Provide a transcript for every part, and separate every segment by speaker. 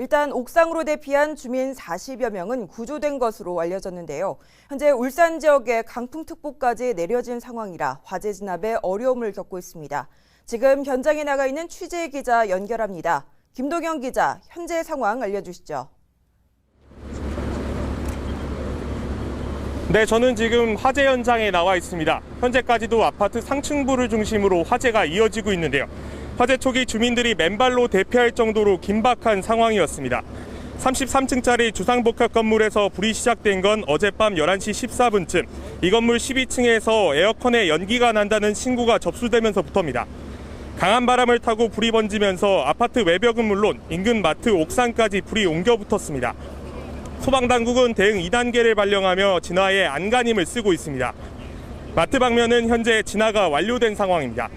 Speaker 1: 일단 옥상으로 대피한 주민 40여 명은 구조된 것으로 알려졌는데요. 현재 울산 지역에 강풍특보까지 내려진 상황이라 화재 진압에 어려움을 겪고 있습니다. 지금 현장에 나가 있는 취재 기자 연결합니다. 김도경 기자, 현재 상황 알려주시죠.
Speaker 2: 네, 저는 지금 화재 현장에 나와 있습니다. 현재까지도 아파트 상층부를 중심으로 화재가 이어지고 있는데요. 화재 초기 주민들이 맨발로 대피할 정도로 긴박한 상황이었습니다. 33층짜리 주상복합 건물에서 불이 시작된 건 어젯밤 11시 14분쯤 이 건물 12층에서 에어컨에 연기가 난다는 신고가 접수되면서부터입니다. 강한 바람을 타고 불이 번지면서 아파트 외벽은 물론 인근 마트 옥상까지 불이 옮겨 붙었습니다. 소방당국은 대응 2단계를 발령하며 진화에 안간힘을 쓰고 있습니다. 마트 방면은 현재 진화가 완료된 상황입니다.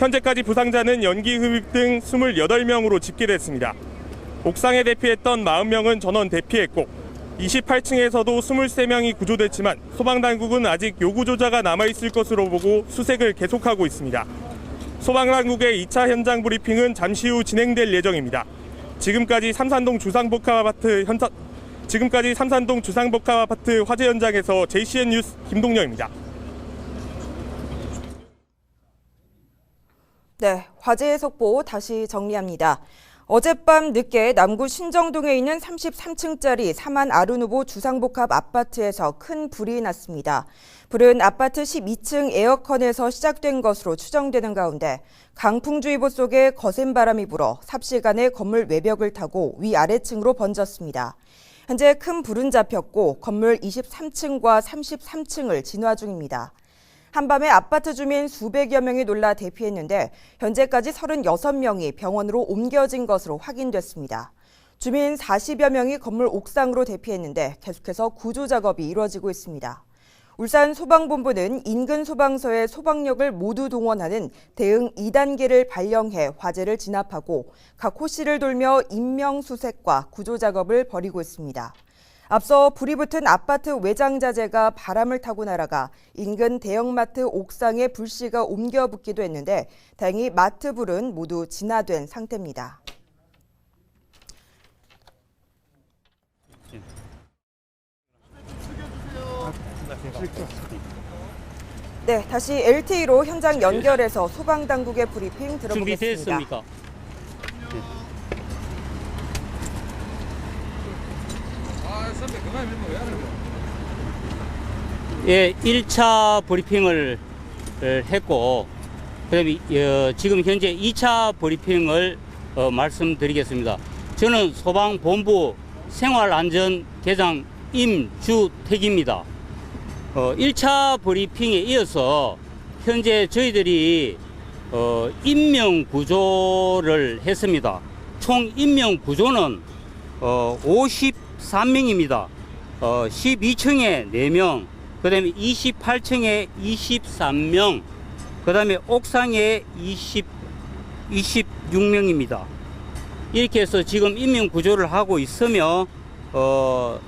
Speaker 2: 현재까지 부상자는 연기 흡입 등 28명으로 집계됐습니다. 옥상에 대피했던 40명은 전원 대피했고 28층에서도 23명이 구조됐지만 소방당국은 아직 요구조자가 남아있을 것으로 보고 수색을 계속하고 있습니다. 소방당국의 2차 현장 브리핑은 잠시 후 진행될 예정입니다. 지금까지 삼산동 주상복합 아파트 현장 지금까지 삼산동 주상복합 아파트 화재 현장에서 JCN 뉴스 김동영입니다.
Speaker 1: 네, 화재의 속보 다시 정리합니다. 어젯밤 늦게 남구 신정동에 있는 33층짜리 사만 아르누보 주상복합 아파트에서 큰 불이 났습니다. 불은 아파트 12층 에어컨에서 시작된 것으로 추정되는 가운데 강풍주의보 속에 거센 바람이 불어 삽시간에 건물 외벽을 타고 위아래층으로 번졌습니다. 현재 큰 불은 잡혔고 건물 23층과 33층을 진화 중입니다. 한밤에 아파트 주민 수백여 명이 놀라 대피했는데 현재까지 36명이 병원으로 옮겨진 것으로 확인됐습니다. 주민 40여 명이 건물 옥상으로 대피했는데 계속해서 구조 작업이 이루어지고 있습니다. 울산 소방본부는 인근 소방서의 소방력을 모두 동원하는 대응 2단계를 발령해 화재를 진압하고 각 호씨를 돌며 인명 수색과 구조 작업을 벌이고 있습니다. 앞서 불이 붙은 아파트 외장자재가 바람을 타고 날아가 인근 대형마트 옥상에 불씨가 옮겨 붙기도 했는데 다행히 마트 불은 모두 진화된 상태입니다. 네, 다시 LTE로 현장 연결해서 소방당국의 브리핑 들어보겠습니다.
Speaker 3: 준비됐습니까? 예, 1차 브리핑을 어, 했고, 어, 지금 현재 2차 브리핑을 어, 말씀드리겠습니다. 저는 소방본부 생활안전대장 임주택입니다. 어, 1차 브리핑에 이어서 현재 저희들이 어, 인명 구조를 했습니다. 총 인명 구조는 어, 53명입니다. 어, 12층에 4명, 그 다음에 28층에 23명, 그 다음에 옥상에 20, 26명입니다. 이렇게 해서 지금 인명 구조를 하고 있으며, 어,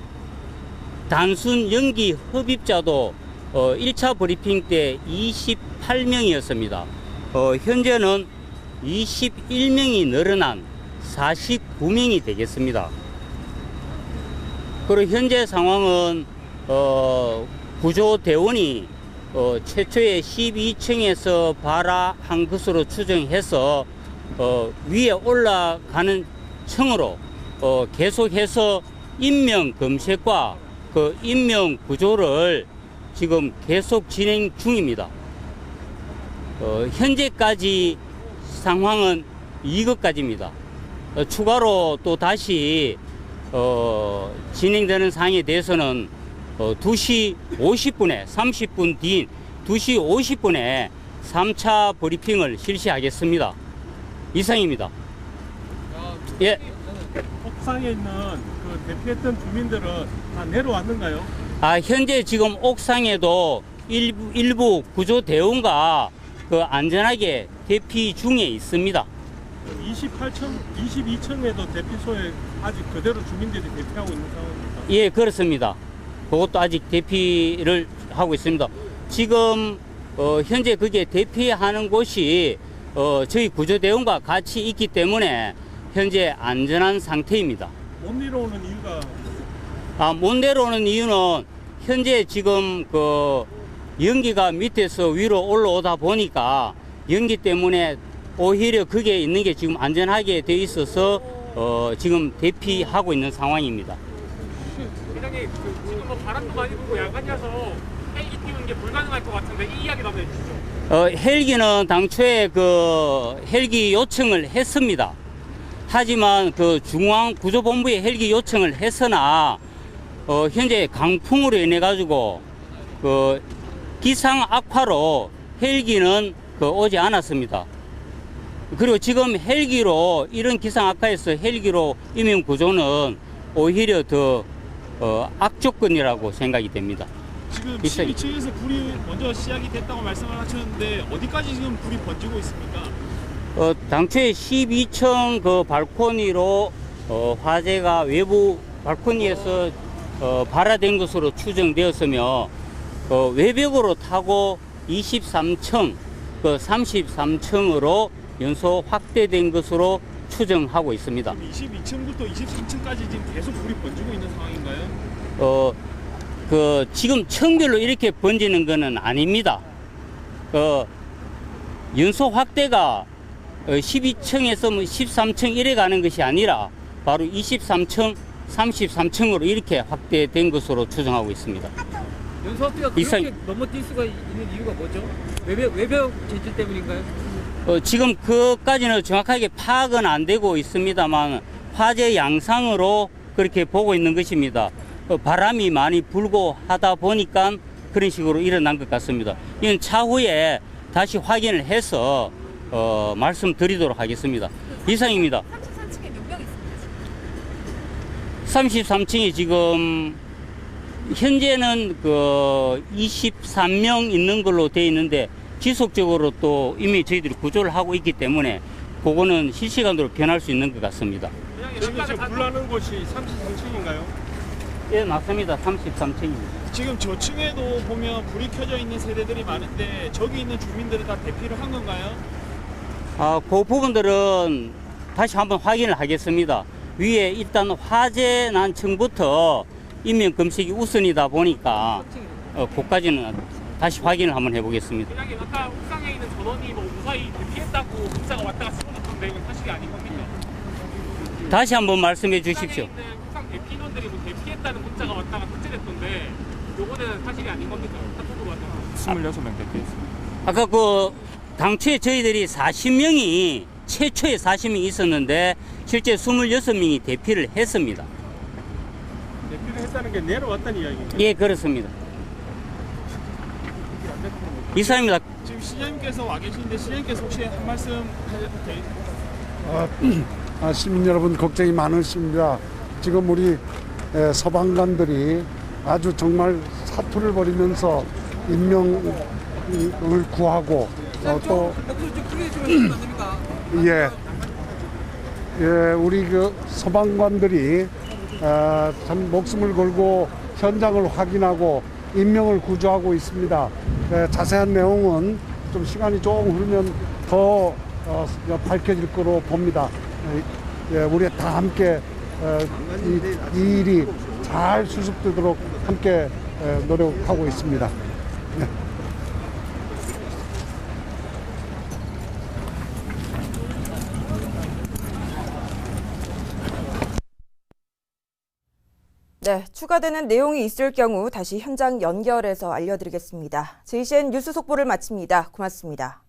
Speaker 3: 단순 연기 흡입자도 어, 1차 브리핑 때 28명이었습니다. 어, 현재는 21명이 늘어난 49명이 되겠습니다. 그리고 현재 상황은 어, 구조대원이 어, 최초의 12층에서 발화한 것으로 추정해서 어, 위에 올라가는 층으로 어, 계속해서 인명 검색과 그 인명 구조를 지금 계속 진행 중입니다. 어, 현재까지 상황은 이것까지입니다. 어, 추가로 또 다시 어, 진행되는 상황에 대해서는 어, 2시 50분에 30분 뒤인 2시 50분에 3차 브리핑을 실시하겠습니다. 이상입니다. 예.
Speaker 2: 옥상에 있는 그 대피했던 주민들은 다 내려왔는가요?
Speaker 3: 아, 현재 지금 옥상에도 일부, 일부 구조 대원과 그 안전하게 대피 중에 있습니다.
Speaker 2: 28층, 22층에도 대피소에 아직 그대로 주민들이 대피하고 있는 상황입니다.
Speaker 3: 예, 그렇습니다. 그것도 아직 대피를 하고 있습니다. 지금 어, 현재 그게 대피하는 곳이 어, 저희 구조대원과 같이 있기 때문에 현재 안전한 상태입니다.
Speaker 2: 못 내려오는 이유가
Speaker 3: 아, 못 내려오는 이유는 현재 지금 그 연기가 밑에서 위로 올라오다 보니까 연기 때문에 오히려 그게 있는 게 지금 안전하게 돼 있어서 어, 지금 대피하고 있는 상황입니다.
Speaker 4: 회장님 그 지금 뭐 바람도 많이 불고 야간이라서 헬기 띄우는 게 불가능할 것 같은데 이 이야기 한번 해주시죠.
Speaker 3: 어, 헬기는 당초에 그 헬기 요청을 했습니다. 하지만 그 중앙 구조본부에 헬기 요청을 했으나 어, 현재 강풍으로 인해 가지고 그 기상 악화로 헬기는 그 오지 않았습니다. 그리고 지금 헬기로 이런 기상 악화에서 헬기로 임용 구조는 오히려 더 어, 악조건이라고 생각이 됩니다.
Speaker 5: 지금
Speaker 3: 있어요.
Speaker 5: 12층에서 불이 먼저 시작이 됐다고 말씀을 하셨는데 어디까지 지금 불이 번지고 있습니까?
Speaker 3: 어, 당초에 12층 그 발코니로 어, 화재가 외부 발코니에서 어, 발화된 것으로 추정되었으며 어, 외벽으로 타고 23층, 그 33층으로 연소 확대된 것으로 추정하고 있습니다.
Speaker 5: 22층부터 23층까지 지금 계속 불이 번지고 있는 상황인가요?
Speaker 3: 어, 그 지금 층별로 이렇게 번지는 것은 아닙니다. 어, 연소 확대가 12층에서 뭐 13층 이래 가는 것이 아니라 바로 23층, 33층으로 이렇게 확대된 것으로 추정하고 있습니다.
Speaker 4: 연소학교가
Speaker 3: 이상-
Speaker 4: 그렇게 넘어뛸 수가 있는 이유가 뭐죠? 외벽 외벽 재질 때문인가요?
Speaker 3: 어, 지금 그까지는 정확하게 파악은 안 되고 있습니다만 화재 양상으로 그렇게 보고 있는 것입니다. 어, 바람이 많이 불고 하다 보니까 그런 식으로 일어난 것 같습니다. 이건 차후에 다시 확인을 해서 어, 말씀드리도록 하겠습니다. 이상입니다.
Speaker 6: 33층에 몇명 있습니까?
Speaker 3: 33층에 지금 현재는 그 23명 있는 걸로 돼 있는데 지속적으로 또 이미 저희들이 구조를 하고 있기 때문에 그거는 실시간으로 변할 수 있는 것 같습니다.
Speaker 4: 아까
Speaker 2: 지금 불나는 곳이 33층인가요?
Speaker 3: 예, 맞습니다. 33층입니다.
Speaker 5: 지금 저층에도 보면 불이 켜져 있는 세대들이 많은데 저기 있는 주민들은 다 대피를 한 건가요?
Speaker 3: 아, 그 부분들은 다시 한번 확인을 하겠습니다. 위에 일단 화재 난 층부터 인명 검색이 우선이다 보니까 어, 그까지는 다시 확인을 한번 해보겠습니다.
Speaker 4: 회장님 아까 옥상에 있는 전원이 뭐 무사히 대피했다고 문자가 왔다가 쓰러졌던데 이건 사실이 아닌 겁니까?
Speaker 3: 다시 한번 말씀해 주십시오.
Speaker 4: 옥상에 있는 옥상 대피인원들이 뭐 대피했다는 문자가 왔다가 삭제됐던데 요거는 사실이 아닌 겁니까? 카톡으로 왔다가
Speaker 2: 26명 대피했습니다.
Speaker 3: 아까 그 당초에 저희들이 40명이 최초에 40명이 있었는데 실제 26명이 대피를 했습니다.
Speaker 2: 대피를 했다는 게 내려왔다는 이야기입니다.
Speaker 3: 예, 그렇습니다. 이상입니다.
Speaker 5: 지금 시장님께서 와 계시는데 시장님께서 혹시 한 말씀 해도 돼-
Speaker 7: 아, 아, 시민 여러분 걱정이 많으십니다. 지금 우리 에, 서방관들이 아주 정말 사투를 벌이면서 인명을 구하고 어, 또 예, 예, 우리 그 서방관들이 아, 참 목숨을 걸고 현장을 확인하고 인명을 구조하고 있습니다. 예, 자세한 내용은 좀 시간이 조금 흐르면 더 어, 밝혀질 거로 봅니다. 예, 예, 우리 다 함께 어, 이, 이 일이 잘 수습되도록 함께 에, 노력하고 있습니다.
Speaker 1: 네, 추가되는 내용이 있을 경우 다시 현장 연결해서 알려드리겠습니다. JCN 뉴스 속보를 마칩니다. 고맙습니다.